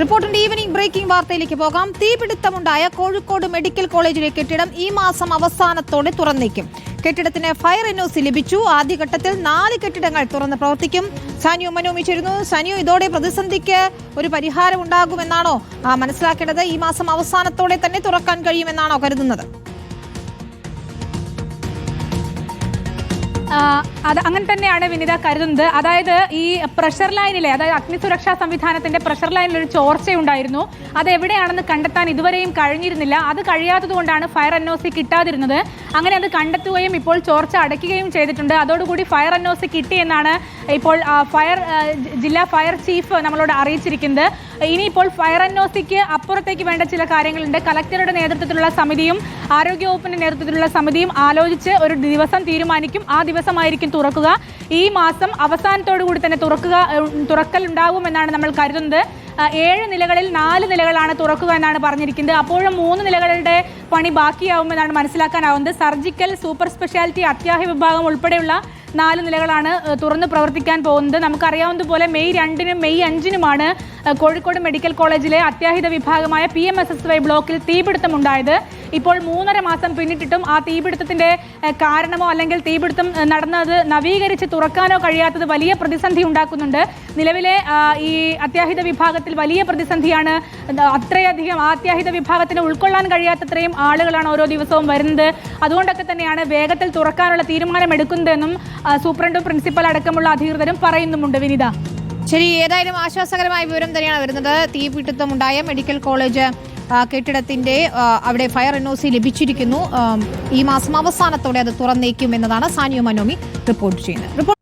റിപ്പോർട്ടിന്റെ evening breaking വാർത്തയിലേക്ക് പോകാം. തീപിടുത്തമുണ്ടായ കോഴിക്കോട് മെഡിക്കൽ കോളേജിലെ കെട്ടിടം ഈ മാസം അവസാനത്തോടെ തുറന്നേക്കും. കെട്ടിടത്തിന് ഫയർ എൻഒസി ലഭിച്ചു. ആദ്യഘട്ടത്തിൽ നാല് കെട്ടിടങ്ങൾ തുറന്ന് പ്രവർത്തിക്കും. സാനിയോ മനോമിച്ചിരുന്നു ചേരുന്നു സാനിയോ ഇതോടെ പ്രതിസന്ധിക്ക് ഒരു പരിഹാരം ഉണ്ടാകുമെന്നാണോ മനസ്സിലാക്കേണ്ടത്? ഈ മാസം അവസാനത്തോടെ തന്നെ തുറക്കാൻ കഴിയുമെന്നാണോ കരുതുന്നത്? അത് അങ്ങനെ തന്നെയാണ് വിനിത കരുതുന്നത്. അതായത് ഈ പ്രഷർ ലൈനിലെ അതായത് അഗ്നിസുരക്ഷാ സംവിധാനത്തിന്റെ പ്രഷർ ലൈനിൽ ഒരു ചോർച്ചയുണ്ടായിരുന്നു. അത് എവിടെയാണെന്ന് കണ്ടെത്താൻ ഇതുവരെയും കഴിഞ്ഞിരുന്നില്ല. അത് കഴിയാത്തത് കൊണ്ടാണ് ഫയർ എൻ ഒ സി കിട്ടാതിരുന്നത്. അങ്ങനെ അത് കണ്ടെത്തുകയും ഇപ്പോൾ ചോർച്ച അടയ്ക്കുകയും ചെയ്തിട്ടുണ്ട്. അതോടുകൂടി ഫയർ എൻ ഒ സി കിട്ടിയെന്നാണ് ഇപ്പോൾ ഫയർ ജില്ലാ ഫയർ ചീഫ് നമ്മളോട് അറിയിച്ചിരിക്കുന്നത്. ഇനിയിപ്പോൾ ഫയർ എൻ ഒ സിക്ക് അപ്പുറത്തേക്ക് വേണ്ട ചില കാര്യങ്ങളുണ്ട്. കലക്ടറുടെ നേതൃത്വത്തിലുള്ള സമിതിയും ആരോഗ്യവകുപ്പിന്റെ നേതൃത്വത്തിലുള്ള സമിതിയും ആലോചിച്ച് ഒരു ദിവസം തീരുമാനിക്കും. ആ ദിവസമായിരിക്കും തുറക്കുക. ഈ മാസം അവസാനത്തോടു കൂടി തന്നെ തുറക്കുക തുറക്കൽ ഉണ്ടാകുമെന്നാണ് നമ്മൾ കരുതുന്നത്. ഏഴ് നിലകളിൽ നാല് നിലകളാണ് തുറക്കുക എന്നാണ് പറഞ്ഞിരിക്കുന്നത്. അപ്പോഴും മൂന്ന് നിലകളുടെ പണി ബാക്കിയാവുമെന്നാണ് മനസ്സിലാക്കാനാവുന്നത്. സർജിക്കൽ സൂപ്പർ സ്പെഷ്യാലിറ്റി അത്യാഹിത വിഭാഗം ഉൾപ്പെടെയുള്ള നാല് നിലകളാണ് തുറന്ന് പ്രവർത്തിക്കാൻ പോകുന്നത്. നമുക്കറിയാവുന്നതുപോലെ മെയ് രണ്ടിനും മെയ് അഞ്ചിനുമാണ് കോഴിക്കോട് മെഡിക്കൽ കോളേജിലെ അത്യാഹിത വിഭാഗമായ P M S S Y ബ്ലോക്കിൽ തീപിടുത്തമുണ്ടായത് ഇപ്പോൾ മൂന്നര മാസം പിന്നിട്ടിട്ടും ആ തീപിടുത്തത്തിന്റെ കാരണമോ അല്ലെങ്കിൽ തീപിടുത്തം നടന്നത് നവീകരിച്ച് തുറക്കാനോ കഴിയാത്തത് വലിയ പ്രതിസന്ധി ഉണ്ടാക്കുന്നുണ്ട്. നിലവിലെ ഈ അത്യാഹിത വിഭാഗത്തിൽ വലിയ പ്രതിസന്ധിയാണ് അത്രയധികം അത്യാഹിത വിഭാഗത്തിന് ഉൾക്കൊള്ളാൻ കഴിയാത്തത്രയും ആളുകളാണ് ഓരോ ദിവസവും വരുന്നത്. അതുകൊണ്ടൊക്കെ തന്നെയാണ് വേഗത്തിൽ തുറക്കാനുള്ള തീരുമാനമെടുക്കുന്നതെന്നും സൂപ്രണ്ടും പ്രിൻസിപ്പൽ അടക്കമുള്ള അധികൃതരും പറയുന്നുമുണ്ട് വിനിത. ശരി ഏതായാലും ആശ്വാസകരമായ വിവരം തന്നെയാണ് വരുന്നത്. തീപിടുത്തമുണ്ടായ മെഡിക്കൽ കോളേജ് കെട്ടിടത്തിന്റെ അവിടെ ഫയർ എൻ ഒ സി ലഭിച്ചിരിക്കുന്നു. ഈ മാസം അവസാനത്തോടെ അത് തുറന്നേക്കും എന്നതാണ് സാനിയോ മനോമി റിപ്പോർട്ട് ചെയ്യുന്നത്.